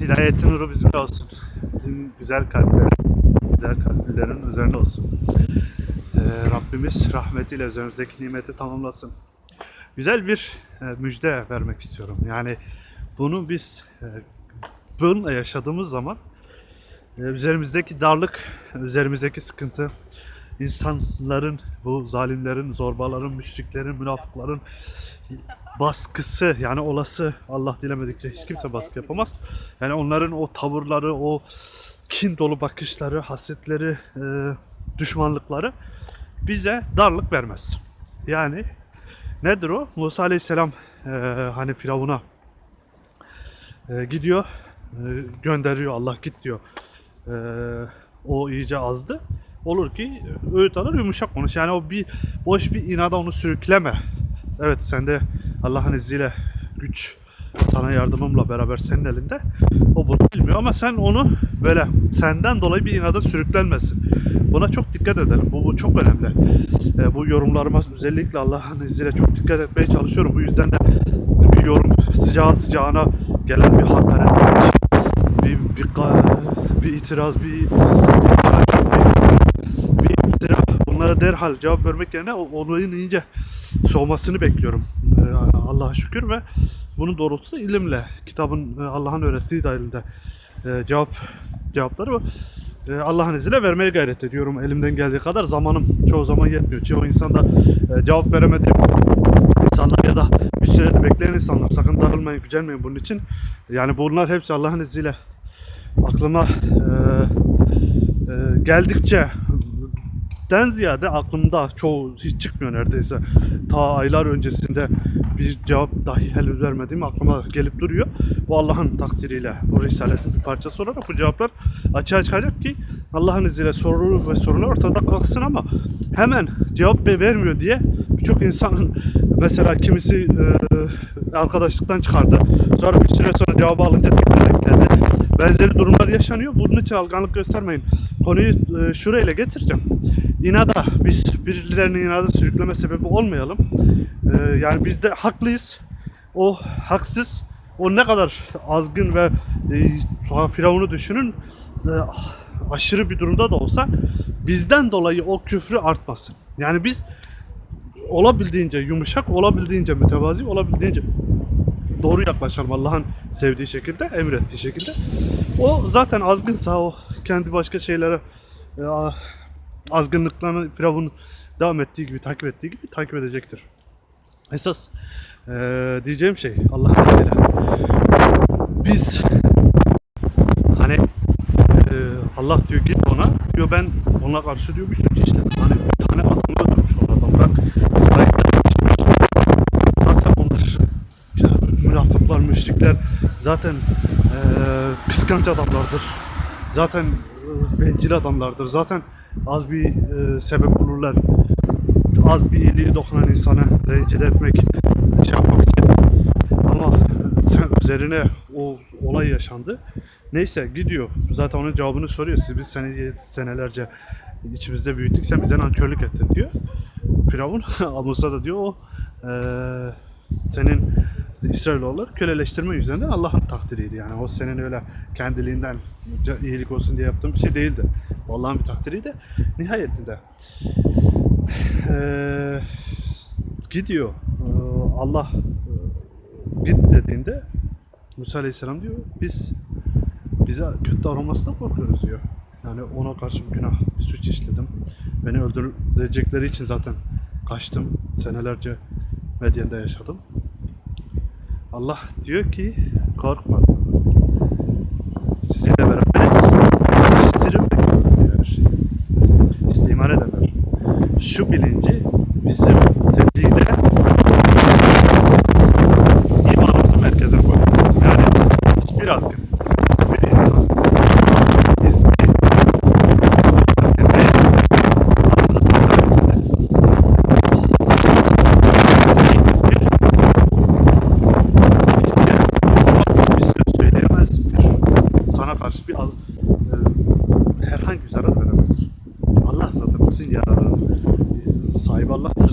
Hidayetin nuru bizimle olsun. Bizim güzel kalpler, güzel kalplerin üzerine olsun. Ee, Rabbimiz rahmetiyle üzerimizdeki nimeti tamamlasın. Güzel bir e, müjde vermek istiyorum. Yani bunu biz e, bununla yaşadığımız zaman e, üzerimizdeki darlık, üzerimizdeki sıkıntı, insanların, bu zalimlerin, zorbaların, müşriklerin, münafıkların baskısı yani olası Allah dilemedikçe hiç kimse baskı yapamaz. Yani onların o tavırları, o kin dolu bakışları, hasetleri, e, düşmanlıkları bize darlık vermez. Yani nedir o? Musa Aleyhisselam e, hani Firavun'a e, gidiyor, gönderiyor Allah git diyor. O iyice azdı. Olur ki öğüt alır yumuşak konuş. Yani o bir boş bir inada onu sürükleme. Evet sende Allah'ın izniyle güç sana yardımımla beraber senin elinde. O bunu bilmiyor ama sen onu böyle senden dolayı bir inada sürüklenmesin. Buna çok dikkat edelim. Bu, bu çok önemli. E, bu yorumlarıma özellikle Allah'ın izniyle çok dikkat etmeye çalışıyorum. Bu yüzden de bir yorum sıcağı sıcağına gelen bir hakaret, bir, bir, ga- bir itiraz, bir, bir, bir, bir derhal cevap vermek yerine olayın iyice soğumasını bekliyorum. Ee, Allah'a şükür ve bunun doğrultusu ilimle, kitabın e, Allah'ın öğrettiği dahilinde e, cevap cevapları. E, Allah'ın izniyle vermeye gayret ediyorum elimden geldiği kadar. Zamanım çoğu zaman yetmiyor. Çoğu insan da e, cevap veremediğim insanlar ya da bir sürede bekleyen insanlar. Sakın darılmayın, gücenmeyin bunun için. Yani bunlar hepsi Allah'ın izniyle aklıma e, e, geldikçe den ziyade aklımda çoğu hiç çıkmıyor neredeyse. Ta aylar öncesinde bir cevap dahi henüz vermediğim aklıma gelip duruyor. Bu Allah'ın takdiriyle bu risaletin bir parçası olarak bu cevaplar açığa çıkacak ki Allah'ın izniyle soru ve sorular ortada kalksın ama hemen cevap vermiyor diye birçok insanın mesela kimisi e, arkadaşlıktan çıkardı. Sonra bir süre sonra cevabı alınca tekrar ekledi. Benzeri durumlar yaşanıyor. Bunun için alganlık göstermeyin. Konuyu e, şurayla getireceğim. İnada biz birilerinin inada sürükleme sebebi olmayalım. E, yani biz de haklıyız. O haksız. O ne kadar azgın ve e, Firavun'u düşünün e, aşırı bir durumda da olsa bizden dolayı o küfrü artmasın. Yani biz olabildiğince yumuşak, olabildiğince mütevazi, olabildiğince doğru yaklaşalım Allah'ın sevdiği şekilde, emrettiği şekilde. O zaten azgınsa o kendi başka şeylere e, azgınlıklarını Firavun devam ettiği gibi, takip ettiği gibi takip edecektir. Esas e, diyeceğim şey Allah'ın izniyle biz hani e, Allah diyor git ona diyor ben ona karşı diyor bir suç işledim. Hani bir tane adamı öldürmüş oradan bırak. Sarayda yetişmiş. Zaten onlar ya, münafıklar, müşrikler zaten e, kıskanç adamlardır. Zaten bencil adamlardır. Zaten az bir e, sebep bulurlar. Az bir iyiliği dokunan insanı rencide etmek, şey yapmak için. Ama e, sen üzerine o olay yaşandı. Neyse gidiyor. Zaten onun cevabını soruyor. Siz biz seni senelerce içimizde büyüttük. Sen bize nankörlük ettin diyor. Firavun Musa da diyor o e, senin İsrailoğulları köleleştirme yüzünden Allah'ın takdiriydi. Yani o senin öyle kendiliğinden iyilik olsun diye yaptığın bir şey değildi. Allah'ın bir takdiriydi. Nihayetinde e, gidiyor. E, Allah git dediğinde Musa Aleyhisselam diyor biz bize kötü davranmasından korkuyoruz diyor. Yani ona karşı bir günah, bir suç işledim. Beni öldürecekleri için zaten kaçtım. Senelerce Medyen'de yaşadım. Allah diyor ki korkma.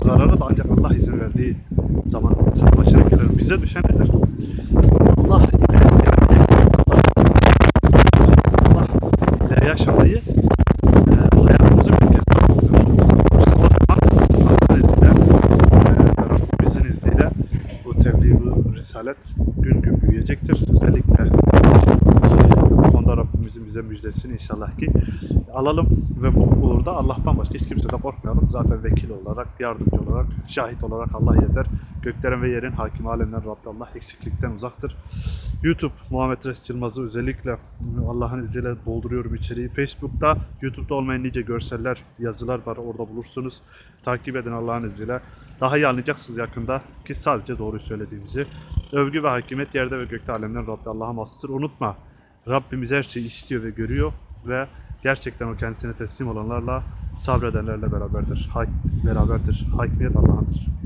zararı da ancak Allah izin verdiği zaman insan başına gelir. Bize düşen nedir? Allah ile yani Allah ile yaşamayı e, e, Risalet gün gün büyüyecektir. Özellikle Rabbimizin bize müjdesini inşallah ki alalım ve bu uğurda Allah'tan başka hiç kimseden korkmayalım. Zaten vekil olarak, yardımcı olarak, şahit olarak Allah yeter. Göklerin ve yerin hakim alemler Rabbi Allah eksiklikten uzaktır. YouTube Muhammed Reis Yılmaz'ı özellikle Allah'ın izniyle dolduruyorum içeriği. Facebook'ta, YouTube'da olmayan nice görseller, yazılar var orada bulursunuz. Takip edin Allah'ın izniyle. Daha iyi anlayacaksınız yakında ki sadece doğruyu söylediğimizi. Övgü ve hakimiyet yerde ve gökte alemler Rabbi Allah'a mahsustur. Unutma Rabbimiz her şeyi işitiyor ve görüyor ve gerçekten o kendisine teslim olanlarla sabredenlerle beraberdir. Hak, beraberdir. Hakimiyet Allah'ındır.